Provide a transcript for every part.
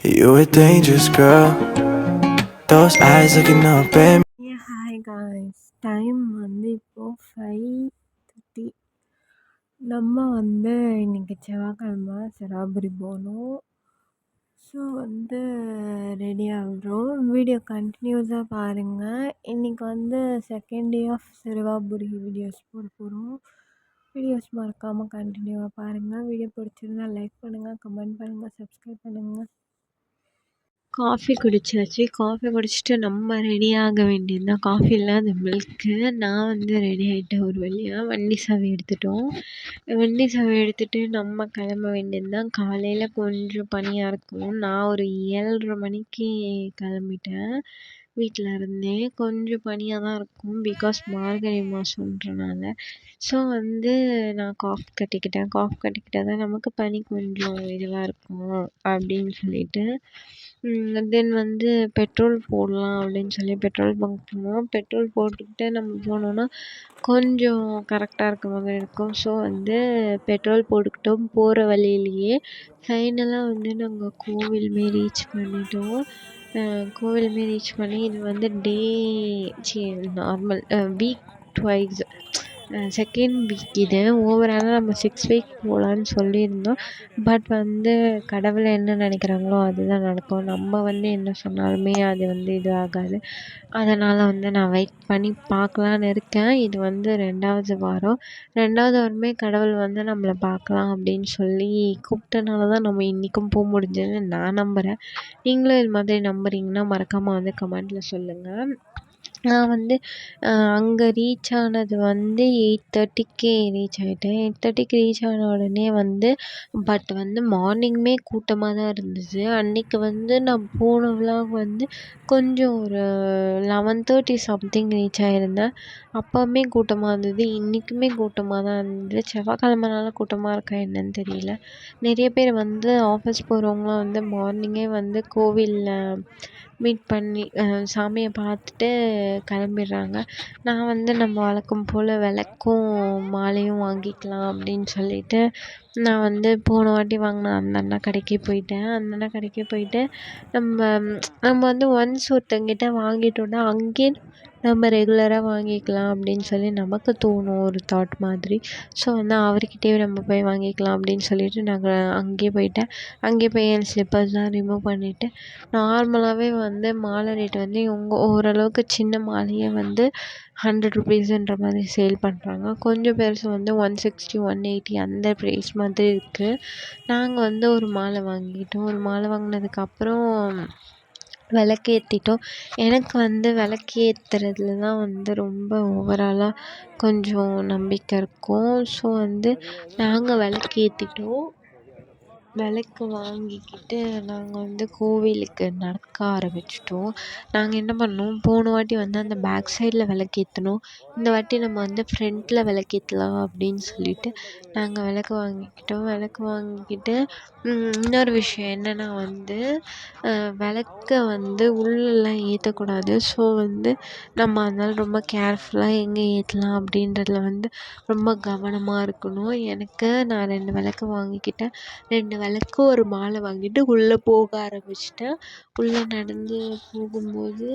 You a dangerous girl. Those eyes looking up at me. Hi guys time வந்து இப்போது five thirty நம்ம வந்து இன்றைக்கி செவ்வாய்க்கிழமை சிராபுரி போகணும். ஸோ வந்து ரெடி ஆகிறோம். வீடியோ கண்டினியூஸாக பாருங்கள் இன்றைக்கி வந்து second day of Siruvapuri videos போட போகிறோம் வீடியோஸ் மறக்காமல் கண்டினியூவாக பாருங்கள் வீடியோ பிடிச்சிருந்தா லைக் பண்ணுங்கள் கமெண்ட் பண்ணுங்கள் சப்ஸ்கிரைப் பண்ணுங்கள் காஃபி குடிச்சாச்சு. காஃபி குடிச்சிட்டு நம்ம ரெடி ஆக வேண்டியது தான் காஃபி இல்லாத மில்க்கு நான் வந்து ரெடி ஆகிட்டேன் ஒரு வழியாக வண்டி சாவி எடுத்துட்டோம். வண்டி சாவி எடுத்துகிட்டு நம்ம கிளம்ப வேண்டியது தான் காலையில் கொஞ்சம் பனியாக இருக்கும். நான் ஒரு ஏழ்ரை மணிக்கு கிளம்பிட்டேன். வீட்டில் இருந்தே கொஞ்சம் பனியாக தான் இருக்கும். பிகாஸ் மார்கழி மாதன்றனால ஸோ வந்து நான் காஃப் கட்டிக்கிட்டேன். காஃப் கட்டிக்கிட்டால் தான் நமக்கு பனி கொஞ்சம் இதுவாக இருக்கும் அப்படின்னு சொல்லிட்டு. தென் வந்து பெட்ரோல் போடலாம் அப்படின்னு சொல்லி பெட்ரோல் பங்க் போனோம். பெட்ரோல் போட்டுக்கிட்டு நம்ம போனோம்னா கொஞ்சம் கரெக்டாக இருக்க மாதிரி இருக்கும். ஸோ வந்து பெட்ரோல் போட்டுக்கிட்டோம். போகிற வழியிலேயே ஃபைனலாக வந்து நாங்கள் கோவிலுமே ரீச் பண்ணிட்டோம். கோவிலுமே ரீச் பண்ணி இது வந்து டே C normal week twice second week இது. ஓவராலாக நம்ம சிக்ஸ் வீக் போகலான்னு சொல்லியிருந்தோம். பட் வந்து கடவுள் என்ன நினைக்கிறாங்களோ அதுதான் நடக்கும். நம்ம வந்து என்ன சொன்னாலுமே அது வந்து இது ஆகாது. அதனால் வந்து நான் வெயிட் பண்ணி பார்க்கலான்னு இருக்கேன். இது வந்து ரெண்டாவது வாரம். ரெண்டாவது வாரமே கடவுள் வந்து நம்மளை பார்க்கலாம் அப்படின்னு சொல்லி கூப்பிட்டனால தான் நம்ம இன்றைக்கும் போக முடிஞ்சதுன்னு நான் நம்புகிறேன் நீங்களும் இது மாதிரி நம்புறீங்கன்னா மறக்காமல் வந்து கமெண்ட்டில் சொல்லுங்கள் நான் வந்து அங்கே ரீச் ஆனது வந்து எயிட் தேர்ட்டிக்கு ரீச் ஆகிட்டேன் எயிட் தேர்ட்டிக்கு ரீச் ஆன உடனே வந்து பட் வந்து மார்னிங்குமே கூட்டமாக தான் இருந்தது அன்றைக்கி வந்து நான் போன விலாக் வந்து கொஞ்சம் ஒரு லெவன் தேர்ட்டி சம்திங் ரீச் ஆகிருந்தேன் அப்போவுமே கூட்டமாக இருந்தது. இன்றைக்குமே கூட்டமாக தான் இருந்தது. செவ்வாய்க்கிழமனால கூட்டமாக இருக்கா என்னன்னு தெரியல. நிறைய பேர் வந்து ஆஃபீஸ் போகிறவங்களாம் வந்து மார்னிங்கே வந்து கோவிலில் மீட் பண்ணி சாமியை பார்த்துட்டு கிளம்பிடுறாங்க. நான் வந்து நம்ம வழக்கம் போல் விளக்கும் மாலையும் வாங்கிக்கலாம் அப்படின்னு சொல்லிட்டு நான் வந்து போன வாட்டி வாங்கின அந்த அண்ணா கடைக்கு போயிட்டேன். அந்த அண்ணா கடைக்கு போயிட்டு நம்ம நம்ம வந்து ஒன்ஸ் ஒருத்தங்கிட்ட வாங்கிட்டோம்னா அங்கேயே நம்ம ரெகுலராக வாங்கிக்கலாம் அப்படின்னு சொல்லி நமக்கு தோணும் ஒரு தாட் மாதிரி. ஸோ வந்து அவர்கிட்டயே நம்ம போய் வாங்கிக்கலாம் அப்படின்னு சொல்லிட்டு நாங்கள் அங்கேயே போயிட்டேன். அங்கேயே போய் என் ஸ்லிப்பர்ஸ்லாம் ரிமூவ் பண்ணிவிட்டு நார்மலாகவே வந்து மாலை ரேட் வந்து இவங்க ஓரளவுக்கு சின்ன மாலையே வந்து ஹண்ட்ரட் ருபீஸுன்ற மாதிரி சேல் பண்ணுறாங்க கொஞ்சம் பெருசு வந்து ஒன் சிக்ஸ்டி ஒன் எயிட்டி அந்த ப்ரைஸ் மாதிரி இருக்குது நாங்கள் வந்து ஒரு மாலை வாங்கிட்டோம். ஒரு மாலை வாங்கினதுக்கப்புறம் விளக்கேத்திட்டோம். எனக்கு வந்து விளக்கேத்துறதுல தான் வந்து ரொம்ப ஓவராலாக கொஞ்சம் நம்பிக்கை இருக்கும். ஸோ வந்து நாங்கள் விளக்கேத்திட்டோம். விளக்கு வாங்கிக்கிட்டு நாங்கள் வந்து கோவிலுக்கு நடக்க ஆரம்பிச்சிட்டோம். நாங்கள் என்ன பண்ணோம்? போன வாட்டி வந்து அந்த பேக் சைடில் விளக்கேத்துனோம் இந்த வாட்டி நம்ம வந்து ஃப்ரண்ட்டில் விளக்கேத்தலாம் அப்படின்னு சொல்லிட்டு நாங்கள் விளக்கு வாங்கிக்கிட்டோம். விளக்கு வாங்கிக்கிட்டு இன்னொரு விஷயம் என்னென்னா வந்து விளக்க வந்து உள்ளெல்லாம் ஏற்றக்கூடாது ஸோ வந்து நம்ம அதனால ரொம்ப கேர்ஃபுல்லாக எங்கே ஏற்றலாம் அப்படின்றதுல வந்து ரொம்ப கவனமாக இருக்கணும். எனக்கு நான் ரெண்டு விளக்கு வாங்கிக்கிட்டேன். ரெண்டு விளக்கு ஒரு மாலை வாங்கிட்டு உள்ளே போக ஆரம்பிச்சிட்டேன் உள்ளே நடந்து போகும்போது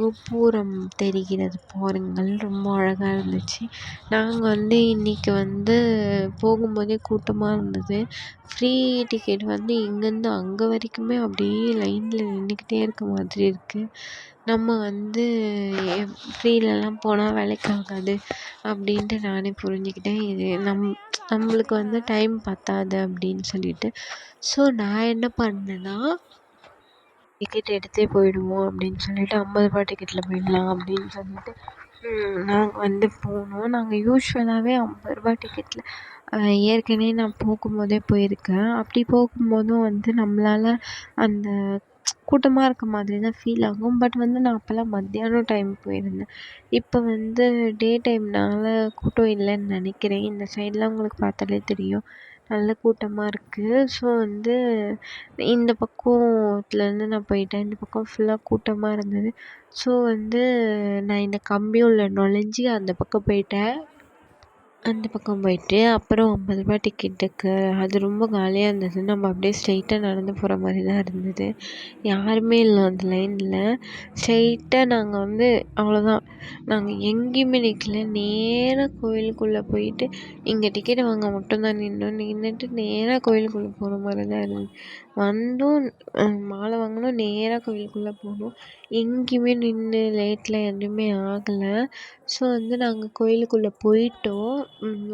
கோபுரம் தெரிகிறது பாருங்கள். ரொம்ப அழகாக இருந்துச்சு. நாங்கள் வந்து இன்றைக்கி வந்து போகும்போதே கூட்டமாக இருந்தது. ஃப்ரீ டிக்கெட் வந்து இங்கேருந்து அங்கே வரைக்குமே அப்படியே லைனில் நின்றுக்கிட்டே இருக்க மாதிரி இருக்குது நம்ம வந்து ஃப்ரீலலாம் போனால் வேலைக்கு ஆகாது அப்படின்ட்டு நானே புரிஞ்சுக்கிட்டேன். இது நம் நம்மளுக்கு வந்து டைம் பத்தாது அப்படின்னு சொல்லிட்டு. ஸோ நான் என்ன பண்ணேன்னா டிக்கெட் எடுத்தே போயிடுவோம் அப்படின்னு சொல்லிட்டு ஐம்பது ரூபா டிக்கெட்டில் போயிடலாம் அப்படின்னு சொல்லிட்டு நாங்கள் வந்து போனோம். நாங்கள் யூஸ்வலாகவே ஐம்பது ரூபா டிக்கெட்டில் ஏற்கனவே நான் போகும்போதே போயிருக்கேன். அப்படி போகும்போதும் வந்து நம்மளால் அந்த கூட்டமாக இருக்க மாதிரி தான் ஃபீல் ஆகும். பட் வந்து நான் அப்போல்லாம் மத்தியானம் டைம் போயிருந்தேன். இப்போ வந்து டே டைம்னால கூட்டம் இல்லைன்னு நினைக்கிறேன். இந்த சைடெலாம் உங்களுக்கு பார்த்தாலே தெரியும். நல்ல கூட்டமாக இருக்குது ஸோ வந்து இந்த பக்கத்துலேருந்து நான் போயிட்டேன். இந்த பக்கம் ஃபுல்லாக கூட்டமாக இருந்தது. ஸோ வந்து நான் இந்த கம்பி உள்ள நுழைஞ்சி அந்த பக்கம் போயிட்டேன். அந்த பக்கம் போயிட்டு அப்புறம் ஐம்பது ரூபா டிக்கெட்டுக்கு அது ரொம்ப காலியாக இருந்தது. நம்ம அப்படியே ஸ்ட்ரெயிட்டாக நடந்து போகிற மாதிரி தான் இருந்தது. யாருமே இல்லை அந்த லைனில் ஸ்ட்ரெயிட்டாக நாங்கள் வந்து அவ்வளோதான் நாங்கள் எங்கேயுமே நிற்கல நேராக கோயிலுக்குள்ளே போயிட்டு இங்கே டிக்கெட் வாங்க மட்டும்தான் நின்றோம் நின்றுட்டு நேராக கோயிலுக்குள்ளே போகிற மாதிரி தான் இருந்தது. வந்தும் மாலை வாங்கினோம் நேராக கோயிலுக்குள்ளே போனோம். எங்கேயுமே நின்று லேட்டில் எதுவுமே ஆகலை. ஸோ வந்து நாங்கள் கோயிலுக்குள்ளே போயிட்டோம்.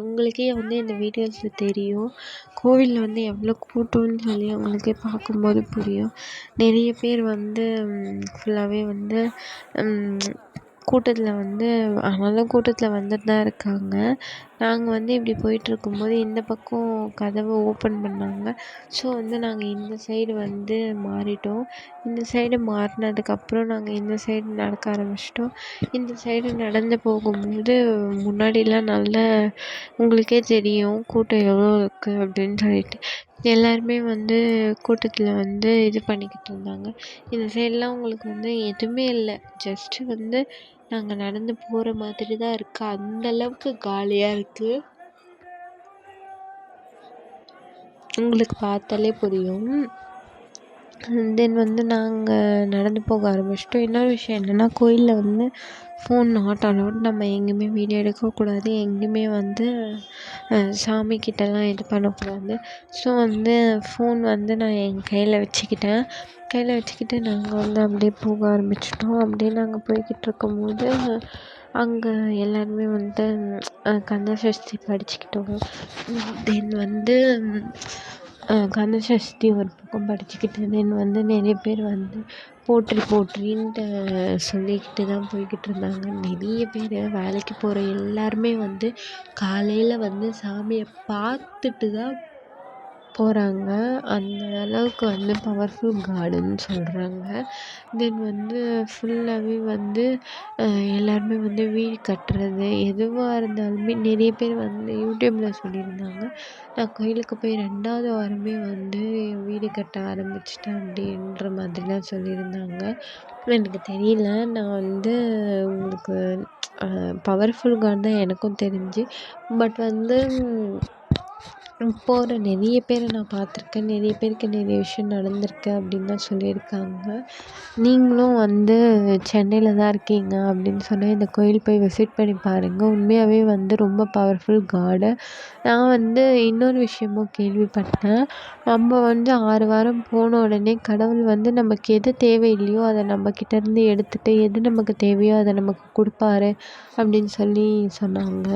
உங்களுக்கே வந்து இந்த வீடியோஸில் தெரியும். கோவிலில் வந்து எவ்வளோ கூட்டம்னு சொல்லி உங்களுக்கே பார்க்கும்போது புரியும். நிறைய பேர் வந்து ஃபுல்லாகவே வந்து கூட்டத்தில் வந்து அதனால கூட்டத்தில் வந்துட்டு தான் இருக்காங்க. நாங்கள் வந்து இப்படி போயிட்டுருக்கும்போது இந்த பக்கம் கதவை ஓப்பன் பண்ணாங்க. ஸோ வந்து நாங்கள் இந்த சைடு வந்து மாறிட்டோம். இந்த சைடு மாறினதுக்கப்புறம் நாங்கள் இந்த சைடு நடக்க ஆரம்பிச்சிட்டோம். இந்த சைடு நடந்து போகும்போது முன்னாடிலாம் நல்ல உங்களுக்கே தெரியும் கூட்டம் எவ்வளோ இருக்குது அப்படின்னு சொல்லிட்டு. எல்லாருமே வந்து கூட்டத்தில் வந்து இது பண்ணிக்கிட்டு இருந்தாங்க. இந்த சைடெலாம் உங்களுக்கு வந்து எதுவுமே இல்லை. ஜஸ்ட்டு வந்து நாங்கள் நடந்து போகிற மாதிரி தான் இருக்குது அந்தளவுக்கு காலியாக இருக்குது உங்களுக்கு பார்த்தாலே புரியும். தென் வந்து நாங்கள் நடந்து போக ஆரம்பிச்சிட்டோம். இன்னொரு விஷயம் என்னென்னா கோயிலில் வந்து ஃபோன் நாட் அலோட் நம்ம எங்கேயுமே வீடியோ எடுக்கக்கூடாது எங்கேயுமே வந்து சாமிக்கிட்டலாம் இது பண்ணக்கூடாது ஸோ வந்து ஃபோன் வந்து நான் என் கையில் வச்சுக்கிட்டேன். கையில் வச்சுக்கிட்டு நாங்கள் வந்து அப்படியே போக ஆரம்பிச்சிட்டோம். அப்படியே நாங்கள் போய்கிட்டு இருக்கும்போது அங்கே எல்லாருமே வந்து கந்தசஷ்டி படிச்சுக்கிட்டோம். தென் வந்து கந்தசஷ்டி ஒரு பக்கம் படிச்சுக்கிட்டு தென் வந்து நிறைய பேர் வந்து போற்றி போற்றின்ட்டு சொல்லிக்கிட்டு தான் போய்கிட்டு இருந்தாங்க. நிறைய பேர் வேலைக்கு போகிற எல்லாருமே வந்து காலையில் வந்து சாமியை பார்த்துட்டு தான் போகிறாங்க அந்த அளவுக்கு வந்து பவர்ஃபுல் காடுன்னு சொல்கிறாங்க தென் வந்து ஃபுல்லாகவே வந்து எல்லாருமே வந்து வீடு கட்டுறது எதுவாக இருந்தாலுமே நிறைய பேர் வந்து யூடியூப்பில் சொல்லியிருந்தாங்க. நான் கோயிலுக்கு போய் ரெண்டாவது வாரமே வந்து வீடு கட்ட ஆரம்பிச்சிட்டேன் அப்படின்ற மாதிரிலாம் சொல்லியிருந்தாங்க. எனக்கு தெரியல. நான் வந்து உங்களுக்கு பவர்ஃபுல் காட் தான் எனக்கும் தெரிஞ்சு. பட் வந்து போகிற நிறைய பேரை நான் பார்த்துருக்கேன். நிறைய பேருக்கு நிறைய விஷயம் நடந்திருக்கு அப்படின்னு தான் சொல்லியிருக்காங்க. நீங்களும் வந்து சென்னையில் தான் இருக்கீங்க அப்படின்னு சொன்னால் இந்த கோயில் போய் விசிட் பண்ணி பாருங்கள் உண்மையாகவே வந்து ரொம்ப பவர்ஃபுல் காடு நான் வந்து இன்னொரு விஷயமும் கேள்விப்பட்டேன். நம்ம வந்து ஆறு வாரம் போன உடனே கடவுள் வந்து நமக்கு எது தேவையில்லையோ அதை நம்மக்கிட்டேருந்து எடுத்துகிட்டு எது நமக்கு தேவையோ அதை நமக்கு கொடுப்பாரு அப்படின்னு சொல்லி சொன்னாங்க.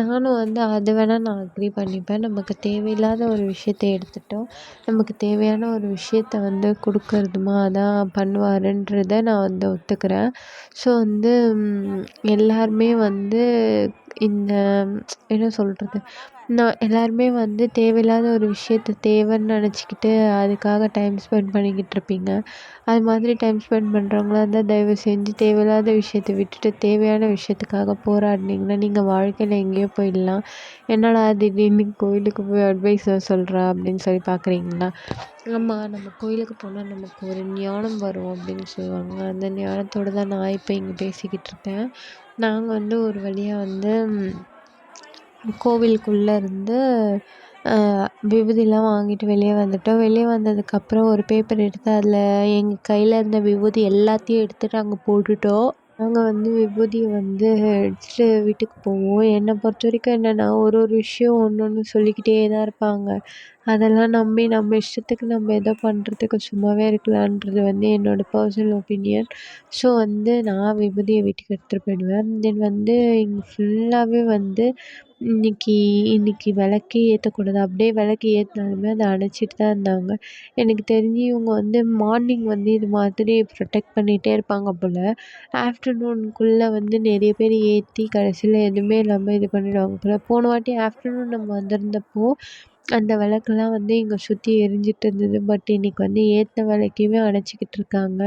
நானும் வந்து அது வேணால் நான் அக்ரி கண்டிப்பாக நமக்கு தேவையில்லாத ஒரு விஷயத்த எடுத்துட்டோம். நமக்கு தேவையான ஒரு விஷயத்த வந்து கொடுக்கறதுமா தான் பண்ணுவாருன்றதை நான் வந்து ஒத்துக்கிறேன். ஸோ வந்து எல்லாருமே வந்து இந்த என்ன சொல்கிறது நான் எல்லாருமே வந்து தேவையில்லாத ஒரு விஷயத்த தேவைன்னு நினச்சிக்கிட்டு அதுக்காக டைம் ஸ்பெண்ட் பண்ணிக்கிட்டு இருப்பீங்க. அது மாதிரி டைம் ஸ்பெண்ட் பண்ணுறவங்களா இருந்தால் தயவு செஞ்சு தேவையில்லாத விஷயத்த விட்டுட்டு தேவையான விஷயத்துக்காக போராடினீங்கன்னா நீங்கள் வாழ்க்கையில் எங்கேயோ போயிடலாம். என்னடா திடீர்னு கோயிலுக்கு போய் அட்வைஸ் சொல்கிறா அப்படின்னு சொல்லி பார்க்குறீங்களா ஆமாம் நம்ம கோயிலுக்கு போனால் நமக்கு ஒரு ஞானம் வரும் அப்படின்னு சொல்லுவாங்க. அந்த ஞானத்தோடு தான் நான் இப்போ இங்கே பேசிக்கிட்டு இருக்கேன். நாங்கள் வந்து ஒரு வழியாக வந்து கோவிலுக்குள்ளே இருந்து விபூதிலாம் வாங்கிட்டு வெளியே வந்துட்டோம். வெளியே வந்ததுக்கப்புறம் ஒரு பேப்பர் எடுத்து அதில் எங்கள் கையில் இருந்த விபூதி எல்லாத்தையும் எடுத்துட்டு அங்கே போட்டுட்டோம். நாங்கள் வந்து விபூதியை வந்து அடிச்சுட்டு வீட்டுக்கு போவோம். என்னை பொறுத்த வரைக்கும் என்னென்னா ஒரு ஒரு விஷயம் ஒன்று ஒன்று சொல்லிக்கிட்டே தான் இருப்பாங்க. அதெல்லாம் நம்பி நம்ம இஷ்டத்துக்கு நம்ம ஏதோ பண்ணுறதுக்கு சும்மாவே இருக்கலான்றது வந்து என்னோடய பர்சனல் ஒப்பீனியன் ஸோ வந்து நான் விபூதியை வீட்டுக்கு எடுத்துகிட்டு போயிடுவேன். தென் வந்து இங்கே ஃபுல்லாகவே வந்து இன்னைக்கு இன்னைக்கு விளக்கே ஏற்றக்கூடாது அப்படியே விளக்கு ஏற்றினாலுமே அதை அணைச்சிட்டு தான் இருந்தாங்க. எனக்கு தெரிஞ்சு இவங்க வந்து மார்னிங் வந்து இது மாதிரி ப்ரொடெக்ட் பண்ணிகிட்டே இருப்பாங்க போல். ஆஃப்டர்நூனுக்குள்ளே வந்து நிறைய பேர் ஏற்றி கடைசியில் எதுவுமே இல்லாமல் இது பண்ணிடுவாங்க போல். போன வாட்டி ஆஃப்டர்நூன் நம்ம வந்திருந்தப்போ அந்த விளக்குலாம் வந்து இங்கே சுற்றி எரிஞ்சிட்டு இருந்தது. பட் இன்னைக்கு வந்து ஏற்றின விளக்கையுமே அணைச்சிக்கிட்டு இருக்காங்க.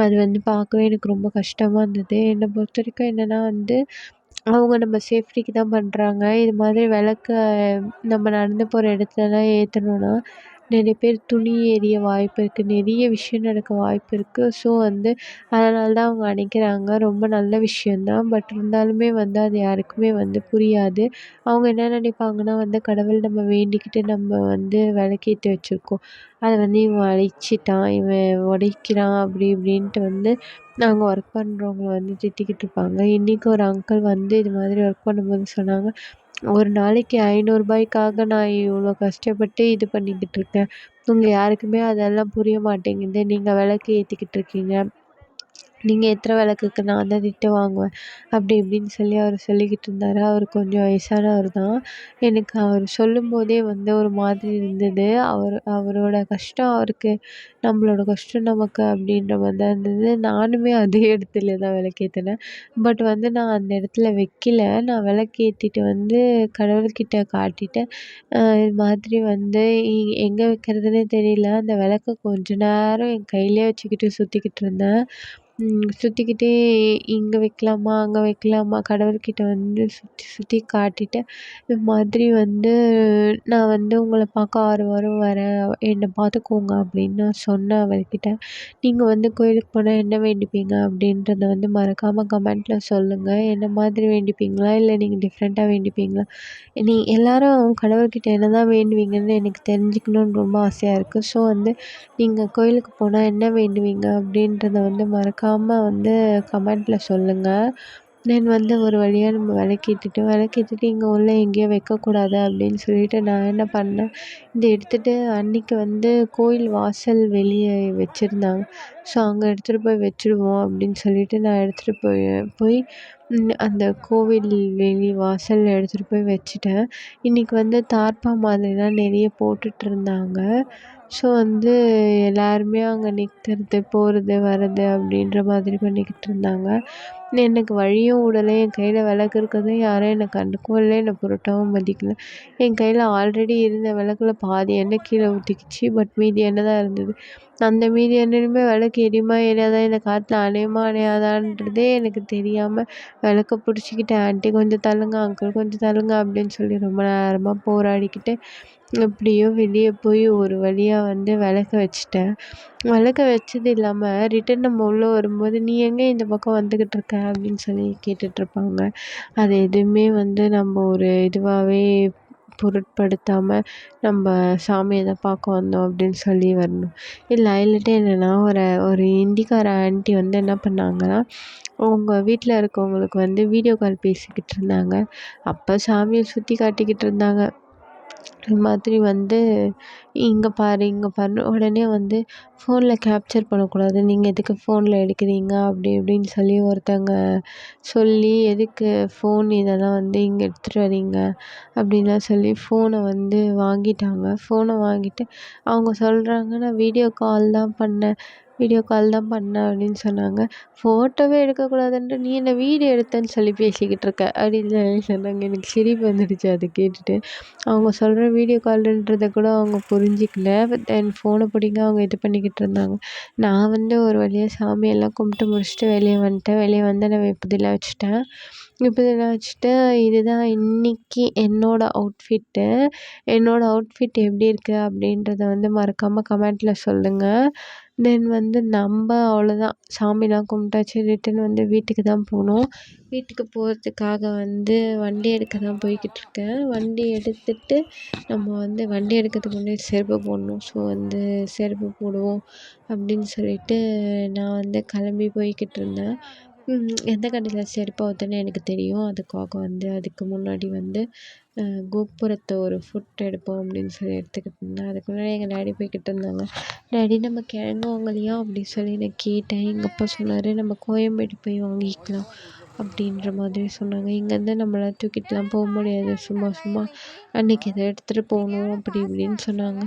அது வந்து பார்க்கவே எனக்கு ரொம்ப கஷ்டமாக இருந்தது. என்னை பொறுத்த வரைக்கும் என்னென்னா வந்து அவங்க நம்ம சேஃப்டிக்கு தான் பண்ணுறாங்க இது மாதிரி விளக்க நம்ம நடந்து போகிற இடத்துலலாம் ஏற்றணுன்னா நிறைய பேர் துணி எரிய வாய்ப்பு இருக்குது நிறைய விஷயம் நடக்க வாய்ப்பு இருக்குது ஸோ வந்து அதனால தான் அவங்க அணைக்கிறாங்க. ரொம்ப நல்ல விஷயம் தான். பட் இருந்தாலுமே வந்து அது யாருக்குமே வந்து புரியாது. அவங்க என்ன நினைப்பாங்கன்னா வந்து கடவுள் நம்ம வேண்டிக்கிட்டு நம்ம வந்து விளக்கேத்தி வச்சுருக்கோம். அதை வந்து இவன் அழிச்சிட்டான் இவன் உடைக்கிறான் அப்படி இப்படின்ட்டு வந்து நாங்கள் ஒர்க் பண்ணுறவங்கள வந்து திட்டிக்கிட்டு இருப்பாங்க. இன்றைக்கி ஒரு அங்கிள் வந்து இது மாதிரி ஒர்க் பண்ணும்போது சொன்னாங்க ஒரு நாளைக்கு ஐநூறுபாய்க்காக நான் இவ்வளோ கஷ்டப்பட்டு இது பண்ணிக்கிட்டு இருக்கேன். உங்கள் யாருக்குமே அதெல்லாம் புரிய மாட்டேங்குது. நீங்கள் விளக்கு ஏற்றிக்கிட்டு இருக்கீங்க. நீங்கள் ஏற்றுற விளக்குக்கு நான் தான் திட்டு வாங்குவேன்? அப்படி இப்படின்னு சொல்லி அவர் சொல்லிக்கிட்டு இருந்தார். அவர் கொஞ்சம் வயசானவர் தான். எனக்கு அவர் சொல்லும்போதே வந்து ஒரு மாதிரி இருந்தது. அவர் அவரோட கஷ்டம் அவருக்கு நம்மளோட கஷ்டம் நமக்கு அப்படின்ற மாதிரி தான் இருந்தது. நானுமே அதே இடத்துல தான் விளக்கேற்றினேன் பட் வந்து நான் அந்த இடத்துல வைக்கல. நான் விளக்கேற்றிட்டு வந்து கடவுள்கிட்ட காட்டிட்டேன். இது மாதிரி வந்து எங்கே வைக்கிறதுனே தெரியல. அந்த விளக்க கொஞ்ச நேரம் என் கையிலே வச்சுக்கிட்டு சுற்றிக்கிட்டு இருந்தேன். சுற்றிக்கிட்டே இங்கே வைக்கலாமா அங்கே வைக்கலாமா கடவுள்கிட்ட வந்து சுற்றி சுற்றி காட்டிவிட்டு இது மாதிரி வந்து நான் வந்து உங்களை பார்க்க ஆறு வாரம் வரேன் என்னை பார்த்துக்கோங்க அப்படின்னு நான் சொன்னேன் அவர்கிட்ட. நீங்கள் வந்து கோயிலுக்கு போனால் என்ன வேண்டிப்பீங்க அப்படின்றத வந்து மறக்காமல் கமெண்ட்டில் சொல்லுங்கள் என்ன மாதிரி வேண்டிப்பீங்களா? இல்லை நீங்கள் டிஃப்ரெண்ட்டாக வேண்டிப்பீங்களா? நீ எல்லோரும் கடவுள்கிட்ட என்ன தான் வேண்டுவீங்கன்னு எனக்கு தெரிஞ்சுக்கணுன்னு ரொம்ப ஆசையாக இருக்குது ஸோ வந்து நீங்கள் கோயிலுக்கு போனால் என்ன வேண்டுவீங்க அப்படின்றத வந்து மறக்காமல் மறக்காமல் வந்து கமெண்ட்டில் சொல்லுங்கள் தென் வந்து ஒரு வழியாக நம்ம விளக்கிட்டுட்டு விளக்கிட்டுட்டு இங்கே உள்ள எங்கேயும் வைக்கக்கூடாது அப்படின்னு சொல்லிட்டு நான் என்ன பண்ணேன்? இதை எடுத்துகிட்டு அன்றைக்கி வந்து கோயில் வாசல் வெளியே வச்சுருந்தாங்க. ஸோ அங்கே எடுத்துகிட்டு போய் வச்சுடுவோம் அப்படின்னு சொல்லிட்டு நான் எடுத்துகிட்டு போய் போய் அந்த கோவில் வெளி வாசலில் எடுத்துகிட்டு போய் வச்சுட்டேன். இன்றைக்கி வந்து தார்ப்பா மாதிரிலாம் நிறைய போட்டுகிட்ருந்தாங்க ஸோ வந்து எல்லாருமே அங்கே நிற்கிறது போகிறது வர்றது அப்படின்ற மாதிரி பண்ணிக்கிட்டு இருந்தாங்க. எனக்கு வழியும் விடலை என் கையில் விளக்கு இருக்கிறதும் யாரும் என்னை கண்டுக்கவும் இல்லை என்னை பொருட்டாகவும் மதிக்கல. என் கையில் ஆல்ரெடி இருந்த விளக்குல பாதி எண்ணெய் கீழே ஊற்றிக்கிச்சு பட் மீதி எண்ணெய் தான் இருந்தது. அந்த மீதி எண்ணெயுமே விளக்கு எரியுமா எரியாதா? இந்த காற்றுல அணையுமா அணையாதான்றதே எனக்கு தெரியாமல் விளக்க பிடிச்சிக்கிட்டேன் ஆண்ட்டி கொஞ்சம் தள்ளுங்க அங்கிள் கொஞ்சம் தள்ளுங்க அப்படின்னு சொல்லி ரொம்ப நேரமாக போராடிக்கிட்டு எப்படியோ வெளியே போய் ஒரு வழியாக வந்து விளக்க வச்சுட்டேன். விளக்க வச்சது இல்லாமல் ரிட்டன் நம்ம உள்ளே வரும்போது நீ எங்கே இந்த பக்கம் வந்துக்கிட்டு இருக்க? அப்படின்னு சொல்லி கேட்டுட்ருப்பாங்க அது எதுவுமே வந்து நம்ம ஒரு இதுவாகவே பொருட்படுத்தாமல் நம்ம சாமியை தான் பார்க்க வந்தோம் அப்படின்னு சொல்லி வரணும். இல்லை இல்லாட்டி என்னென்னா ஒரு ஒரு ஹிந்திக்கார ஆண்ட்டி வந்து என்ன பண்ணாங்கன்னா அவங்க வீட்டில் இருக்கவங்களுக்கு வந்து வீடியோ கால் பேசிக்கிட்டு இருந்தாங்க. அப்போ சாமியை சுற்றி காட்டிக்கிட்டு இருந்தாங்க. இது மாதிரி வந்து இங்கே பாரு இங்கே பாருன்னு உடனே வந்து ஃபோனில் கேப்ச்சர் பண்ணக்கூடாது. நீங்கள் எதுக்கு ஃபோனில் எடுக்கிறீங்க? அப்படி இப்படின்னு சொல்லி ஒருத்தங்க சொல்லி எதுக்கு ஃபோன் இதெல்லாம் வந்து இங்கே எடுத்துகிட்டு வரீங்க அப்படின்லாம் சொல்லி ஃபோனை வந்து வாங்கிட்டாங்க. ஃபோனை வாங்கிட்டு அவங்க சொல்கிறாங்க நான் வீடியோ கால் தான் பண்ணேன். வீடியோ கால் தான் பண்ணேன் அப்படின்னு சொன்னாங்க. ஃபோட்டோவே எடுக்கக்கூடாதுன்ட்டு நீ என்ன வீடியோ எடுத்தேன்னு சொல்லி பேசிக்கிட்டு இருக்க அப்படின்னு சொல்லி சொன்னாங்க. எனக்கு சிரிப்பு வந்துடுச்சு அதை கேட்டுட்டு. அவங்க சொல்கிற வீடியோ கால்ன்றதை கூட அவங்க புரிஞ்சிக்கல. என் ஃபோனை பிடிங்க அவங்க இது பண்ணிக்கிட்டு இருந்தாங்க. நான் வந்து ஒரு வழியாக சாமியெல்லாம் கும்பிட்டு முடிச்சுட்டு வெளியே வந்துட்டேன். வெளியே வந்து நான் இப்போதில் வச்சுட்டேன். விபூதிலாம் வச்சுட்டு இதுதான் இன்றைக்கி என்னோடய அவுட்ஃபிட்டு என்னோடய அவுட்ஃபிட் எப்படி இருக்குது அப்படின்றத வந்து மறக்காமல் கமெண்ட்டில் சொல்லுங்கள் தென் வந்து நம்ம அவ்வளோதான் சாமிலாம் கும்பிட்டாச்சு. ரிட்டன் வந்து வீட்டுக்கு தான் போகணும் வீட்டுக்கு போகிறதுக்காக வந்து வண்டி எடுக்க தான் போய்கிட்ருக்கேன் வண்டி எடுத்துட்டு நம்ம வந்து வண்டி எடுக்கிறதுக்கு முன்னாடி செருப்பு போடணும். ஸோ வந்து செருப்பு போடுவோம் அப்படின்னு சொல்லிட்டு நான் வந்து கிளம்பி போய்கிட்டு இருந்தேன். எந்த கடையில் செருப்பு அவுத்தோன்னு எனக்கு தெரியும். அதுக்காக வந்து அதுக்கு முன்னாடி வந்து கோபுரத்தை ஒரு ஃபுட் எடுப்போம் அப்படின்னு சொல்லி எடுத்துக்கிட்டு இருந்தேன் அதுக்கு முன்னாடி எங்கள் டாடி போய்கிட்டு இருந்தாங்க. டாடி நம்ம கிழங்கு வாங்கலையா அப்படி சொல்லி நான் கேட்டேன். எங்கள் அப்பா சொன்னார் நம்ம கோயம்பேடு போய் வாங்கிக்கலாம் அப்படின்ற மாதிரி சொன்னாங்க. இங்கேருந்து நம்மளால் தூக்கிட்டுலாம் போக முடியாது. சும்மா சும்மா அன்றைக்கி இதை எடுத்துகிட்டு போகணும் அப்படி இப்படின்னு சொன்னாங்க.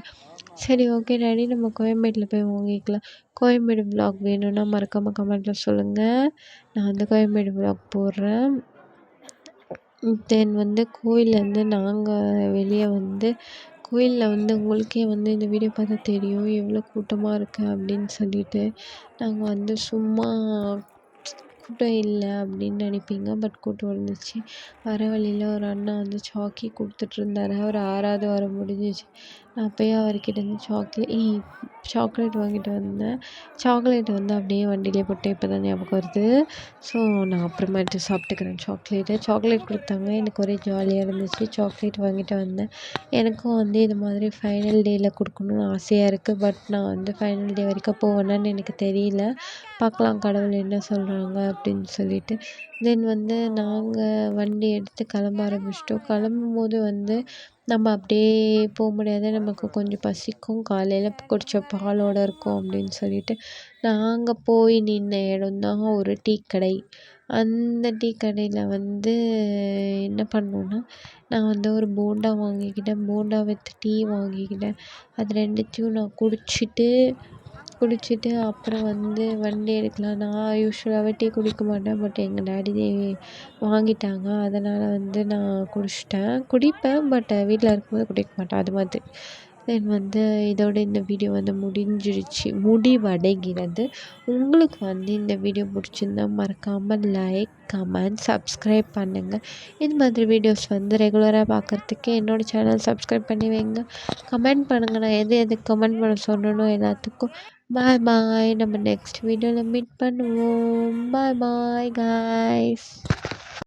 சரி ஓகே டாடி நம்ம கோயம்பேட்டில் போய் வாங்கிக்கலாம். கோயம்பேடு விலாக் வேணும்னா மறக்காமல் கமெண்ட்டில் சொல்லுங்கள் நான் வந்து கோயம்பேடு விலாக் போடுறேன். தென் வந்து கோயிலேருந்து நாங்கள் வெளியே வந்து கோயிலில் வந்து உங்களுக்கே வந்து இந்த வீடியோ பார்த்தா தெரியும் எவ்வளோ கூட்டமாக இருக்குது அப்படின்னு சொல்லிட்டு. நாங்கள் வந்து சும்மா கூட்டம் இல்லை அப்படின்னு நினைப்பீங்க. பட் கூட்டம் இருந்துச்சு. வர வழியில் ஒரு அண்ணா வந்து சாக்கி கொடுத்துட்ருந்தாரு அவர் ஆறாவது வாரம் முடிஞ்சிச்சு. நான் போய் அவர்கிட்ட இருந்து சாக்லேட் சாக்லேட் வாங்கிட்டு வந்தேன். சாக்லேட் வந்து அப்படியே வண்டியிலே போட்டு இப்போ தான் ஞாபகம் வருது. ஸோ நான் அப்புறமேட்டு சாப்பிட்டுக்கிறேன் சாக்லேட்டு சாக்லேட் கொடுத்தாங்க. எனக்கு ஒரே ஜாலியாக இருந்துச்சு. சாக்லேட் வாங்கிட்டு வந்தேன். எனக்கும் வந்து இது மாதிரி ஃபைனல் டேயில் கொடுக்கணுன்னு ஆசையாக இருக்குது பட் நான் வந்து ஃபைனல் டே வரைக்கும் போவேனான்னு எனக்கு தெரியல. பார்க்கலாம் கடவுள் என்ன சொல்கிறாங்க அப்படின்னு சொல்லிட்டு. தென் வந்து நாங்கள் வண்டி எடுத்து கிளம்ப ஆரம்பிச்சிட்டோம். கிளம்பும்போது வந்து நம்ம அப்படியே போக முடியாது. நமக்கு கொஞ்சம் பசிக்கும். காலையில் குடித்த பாலோடு இருக்கும் அப்படின்னு சொல்லிட்டு நாங்கள் போய் நின்ற இடம்தான் ஒரு டீ கடை. அந்த டீ கடையில் வந்து என்ன பண்ணோன்னா நான் வந்து ஒரு போண்டா வாங்கிக்கிட்டேன். போண்டா வித் டீ வாங்கிக்கிட்டேன். அது ரெண்டுத்தையும் நான் குடிச்சிட்டு குடிச்சிட்டு அப்புறம் வந்து வண்டி எடுக்கலாம். நான் யூஸ்வலாகவே டீ குடிக்க மாட்டேன். பட் எங்கள் டாடி வாங்கிட்டாங்க. அதனால் வந்து நான் குடிச்சிட்டேன். குடிப்பேன். பட் வீட்டில் இருக்கும்போது குடிக்க மாட்டேன். அது மாதிரி. தென் வந்து இதோட இந்த வீடியோ வந்து முடிஞ்சிருச்சு முடிவடைகிறது. உங்களுக்கு வந்து இந்த வீடியோ பிடிச்சிருந்தா மறக்காமல் லைக் கமெண்ட் சப்ஸ்கிரைப் பண்ணுங்கள் இது மாதிரி வீடியோஸ் வந்து ரெகுலராக பார்க்குறதுக்கு என்னோடய சேனல் சப்ஸ்கிரைப் பண்ணி வைங்க. கமெண்ட் பண்ணுங்கள் நான் எது எது கமெண்ட் பண்ண சொன்னனோ எல்லாத்துக்கும் பாய் பாய் நம்ம நெக்ஸ்ட் வீடியோவில் மீட் பண்ணுவோம் பாய் பாய் காய்ஸ்